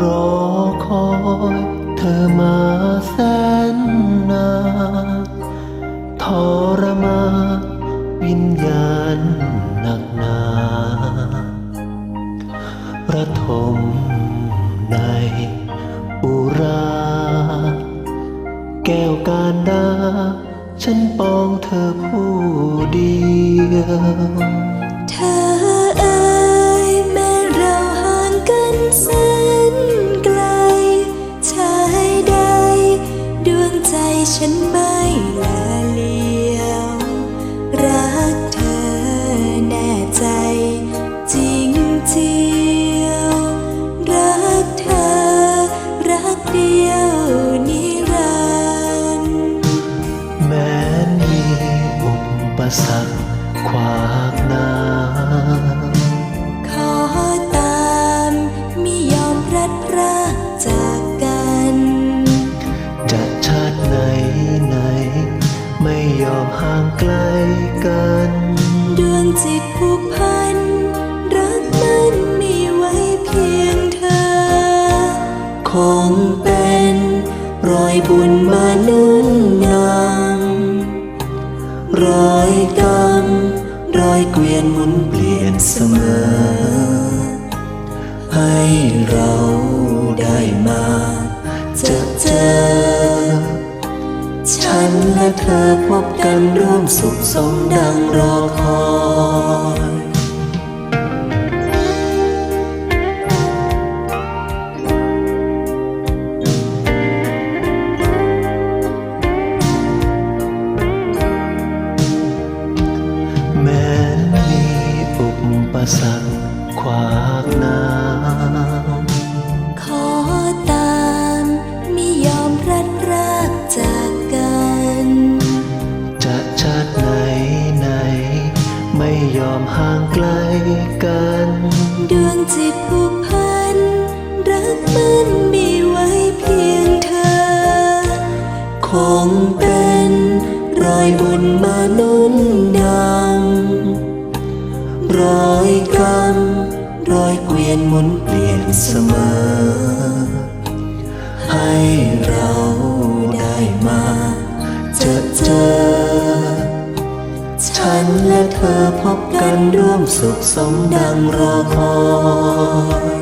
รอคอยเธอมาแสนนานทรมานวิญญาณหนักหนาระทมในอุรา แก้วการดา ฉันปองเธอผู้เดียว ฉันไม่ละเลียว รักเธอแน่ใจจริงเจียว รักเธอ รักเดียวนิรันดร์แม้มีอุปสรรคขวากหน้า ติไหนไหน ไม่ยอมห่างไกลกัน ดวงจิตผูกพัน รักมันมีไว้เพียงเธอ คงเป็นรอยบุญมานุ่นนำรอยกรรมรอยเกวียนหมุนเปลี่ยนเสมอ ให้เรา สมดังรอคอยแม้นมีอุปสรรคขวากหน้า ห่างไกลกัน ดวงจิตผูกพัน รักมันมีไว้เพียงเธอ คงเป็นรอยบุญมานุ่นนำรอยกรรมรอยเกวียนหมุนเปลี่ยนเสมอ ให้เรา ฉันและเธอพบกันร่วมสุขสมดังรอคอย